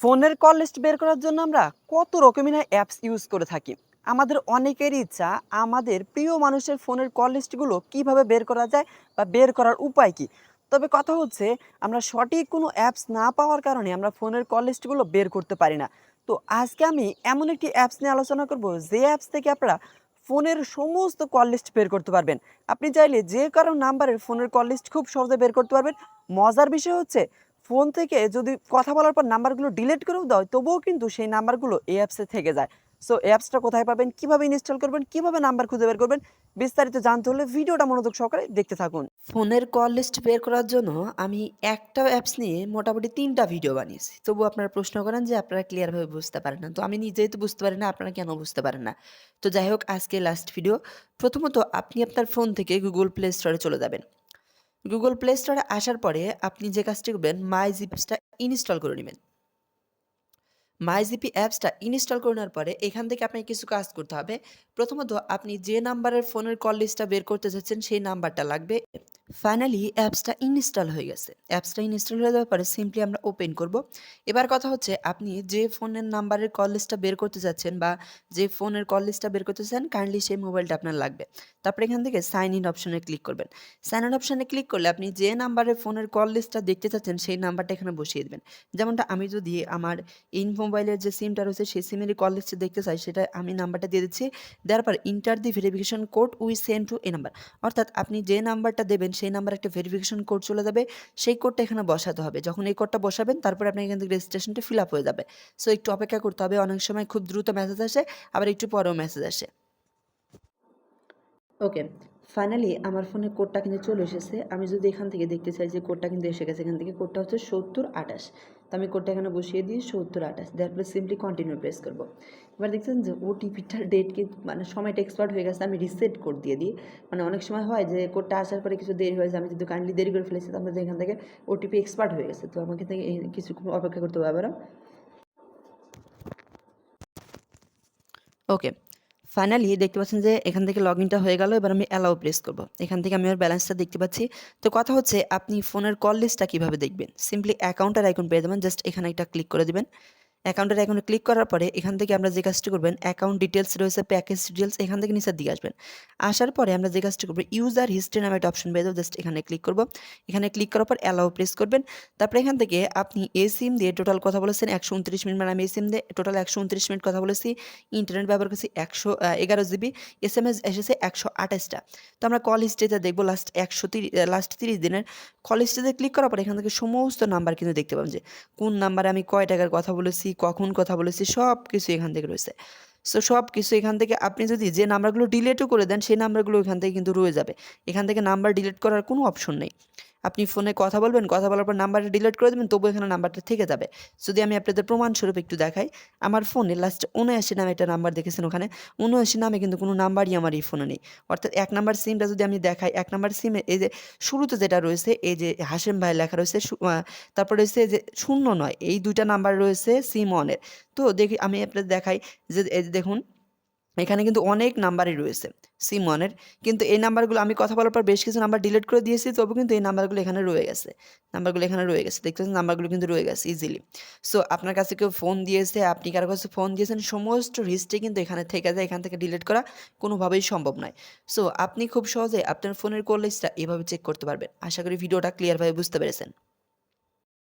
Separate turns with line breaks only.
ফোনের call list বের করার জন্য আমরা কত রকমের অ্যাপস ইউজ করে থাকি। আমাদের অনেকেরই ইচ্ছা, আমাদের প্রিয় মানুষের ফোনের কল লিস্টগুলো কীভাবে বের করা যায় বা বের করার উপায় কি? তবে কথা হচ্ছে, আমরা সঠিক কোনো অ্যাপস না পাওয়ার কারণে আমরা ফোনের কল লিস্টগুলো বের করতে পারি না। তো আজকে আমি এমন একটি অ্যাপস নিয়ে আলোচনা করব, যে অ্যাপস থেকে আপনারা ফোনের সমস্ত কল লিস্ট বের করতে পারবেন। আপনি চাইলে যে কারও নাম্বারের ফোনের কল লিস্ট খুব সহজে বের করতে পারবেন। মজার বিষয় হচ্ছে ফোন থেকে যদি কথা বলার পর নাম্বারগুলো ডিলিট করেও হয় তবুও কিন্তু সেই নাম্বারগুলো এই অ্যাপসে থেকে যায়। সো অ্যাপসটা কোথায় পাবেন, কীভাবে ইনস্টল করবেন, কীভাবে নাম্বার খুঁজে বের করবেন, বিস্তারিত জানতে হলে ভিডিওটা মনোযোগ সহকারে দেখতে থাকুন। ফোনের কল লিস্ট বের করার জন্য আমি একটা অ্যাপস নিয়ে মোটামুটি তিনটা ভিডিও বানিয়েছি। তবু আপনারা প্রশ্ন করেন যে আপনারা ক্লিয়ারভাবে বুঝতে পারেন না। তো আমি নিজেই তো বুঝতে পারি না, আপনারা কেন বুঝতে পারেন না? তো যাই হোক আজকে লাস্ট ভিডিও প্রথমত আপনি আপনার ফোন থেকে গুগল প্লে স্টোরে চলে যাবেন। গুগল প্লে স্টোরে আসার পরে আপনি যে কাজটি করবেন মাই জিপসটা ইনস্টল করে নেবেন। মাই জিপি অ্যাপসটা ইনস্টল করে নেওয়ার পরে এখান থেকে আপনাকে কিছু কাজ করতে হবে। প্রথমত আপনি যে নাম্বারের ফোনের কল লিস্টটা বের করতে চাচ্ছেন সেই নাম্বারটা লাগবে। ফাইনালি অ্যাপসটা ইনস্টল হয়ে গেছে। অ্যাপসটা ইনস্টল হয়ে যাওয়ার পরে সিম্পলি আমরা ওপেন করব। এবার কথা হচ্ছে, আপনি যে ফোনের নাম্বারের কল লিস্টটা বের করতে চাচ্ছেন বা যে ফোনের কল লিস্টটা বের করতে চান কাইন্ডলি সেই মোবাইলটা আপনার লাগবে। তারপরে এখান থেকে সাইন ইন অপশনে ক্লিক করবেন। সাইন ইন অপশনে ক্লিক করলে আপনি যে নাম্বারের ফোনের কল লিস্টটা দেখতে চাচ্ছেন, সেই নাম্বারটা এখানে বসিয়ে দেবেন। যেমনটা আমি যদি আমার ইন মোবাইলের যে সিমটা রয়েছে, সেই সিমেরই কল লিস্টে দেখতে চাই, সেটা আমি নাম্বারটা দিয়ে দিচ্ছি। দেওয়ার পর enter the verification code we send to a number অর্থাৎ আপনি যে নাম্বারটা দেবেন সেই নাম্বার একটা ভেরিফিকেশন কোড চলে যাবে। সেই কোডটা এখানে বসাতে হবে। যখন এই কোডটা বসাবেন, তারপরে আপনার কিন্তু রেজিস্ট্রেশনটা ফিল আপ হয়ে যাবে। সো একটু অপেক্ষা করতে হবে। অনেক সময় খুব দ্রুত মেসেজ আসে, আবার একটু পরেও মেসেজ আসে। ওকে ফাইনালি আমার ফোনে কোডটা কিন্তু চলে এসেছে। আমি যদি এখান থেকে দেখতে চাই যে কোডটা কিন্তু এসে গেছে। এখান থেকে কোডটা হচ্ছে সত্তর আঠাশ। তো আমি কোডটা এখানে বসিয়ে দিই, সত্তর আঠাশ। দেওয়ার পরে সিম্পলি কন্টিনিউ প্রেস করব। এবার দেখছেন যে ওটিপিটার ডেট কিন্তু মানে সময়টা এক্সপার্ট হয়ে গেছে, আমি রিসেট কোড দিয়ে দিই। মানে অনেক সময় হয় যে কোডটা আসার পরে কিছু দেরি হয়েছে আমি যদি কাইন্ডলি দেরি করে ফেলেছি তারপরে এখান থেকে ওটিপি এক্সপার্ট হয়ে গেছে। তো আমাকে থেকে এই কিছু অপেক্ষা করতে হবে আবারও। ওকে ফাইনালি দেখতে পাচ্ছেন যে এখান থেকে লগ ইনটা হয়ে গেল, এবার আমি অ্যালাউ প্রেস করব। এখান থেকে আমি আমার ব্যালেন্সটা দেখতে পাচ্ছি। তো কথা হচ্ছে, আপনি ফোনের কল লিস্টটা কীভাবে দেখবেন? সিম্পলি অ্যাকাউন্টের আইকন পেয়ে যাবেন জাস্ট এখানে একটা ক্লিক করে দিবেন। অ্যাকাউন্টের আইকনে ক্লিক করার পরে এখান থেকে আমরা যে কাজটি করবেন অ্যাকাউন্ট ডিটেলস রয়েছে প্যাকেজ ডিটেলস এখান থেকে নিচের দিকে আসবেন। আসার পরে আমরা যে কাজটি করব ইউজার হিস্ট্রি নামে একটা অপশন পেয়ে জাস্ট এখানে ক্লিক করব। এখানে ক্লিক করার পর অ্যালাউ প্রেস করবেন। তারপরে এখান থেকে আপনি এ সিম দিয়ে টোটাল কথা বলেছেন, একশো উনত্রিশ মিনিট মানে আমি এ সিম দিয়ে টোটাল একশো উনত্রিশ মিনিট কথা বলেছি। ইন্টারনেট ব্যবহার করছি একশো এগারো জিবি এস এম এস এসেছে একশো আঠাশটা। তো আমরা কল হিস্ট্রিতে দেখব লাস্ট একশো তিরিশ লাস্ট তিরিশ দিনের কল হিস্ট্রিতে ক্লিক করার পর এখান থেকে সমস্ত নাম্বার কিন্তু দেখতে পাবেন যে, কোন নাম্বারে আমি কয় টাকার কথা বলেছি কখন কথা বলেছি সব কিছু এখান থেকে রয়েছে। সো সব কিছু এখান থেকে আপনি যদি যে নাম্বারগুলো ডিলেটও করে দেন, সেই নাম্বারগুলো এখান থেকে কিন্তু রয়ে যাবে। এখান থেকে নাম্বার ডিলিট করার কোনো অপশন নেই। আপনি ফোনে কথা বলবেন, কথা বলার পর নাম্বারটা ডিলিট করে দেবেন তবু এখানে নাম্বারটা থেকে যাবে। যদি আমি আপনাদের প্রমাণস্বরূপ একটু দেখাই, আমার ফোনে লাস্টে উনআশি নামে একটা নাম্বার দেখেছেন ওখানে। উনআশি নামে কিন্তু কোনো নাম্বারই আমার এই ফোনে নেই। অর্থাৎ এক নাম্বার সিমটা যদি আমি দেখাই, এক নাম্বার সিমে এই যে শুরুতে যেটা রয়েছে, এই যে হাসেম ভাই লেখা রয়েছে তারপর রয়েছে যে শূন্য নয়, এই দুইটা নাম্বার রয়েছে সিম অনের তো দেখি, আমি আপনাদের দেখাই যে দেখুন এখানে কিন্তু অনেক নাম্বারই রয়েছে সিম ওয়ানের কিন্তু এই নাম্বারগুলো আমি কথা বলার পর বেশ কিছু নাম্বার ডিলিট করে দিয়েছি, তবু কিন্তু এই নাম্বারগুলো এখানে রয়ে গেছে। নাম্বারগুলো এখানে রয়ে গেছে দেখতে পাচ্ছেন নাম্বারগুলো কিন্তু রয়ে গেছে ইজিলি সো আপনার কাছে কেউ ফোন দিয়েছে, আপনি কারও কাছে ফোন দিয়েছেন, সমস্ত হিস্ট্রি কিন্তু এখানে থেকে যায়, এখান থেকে ডিলিট করা কোনোভাবেই সম্ভব নয়। সো আপনি খুব সহজে আপনার ফোনের কোল লিস্টটা এভাবে চেক করতে পারবেন। আশা করি ভিডিওটা ক্লিয়ারভাবে বুঝতে পেরেছেন।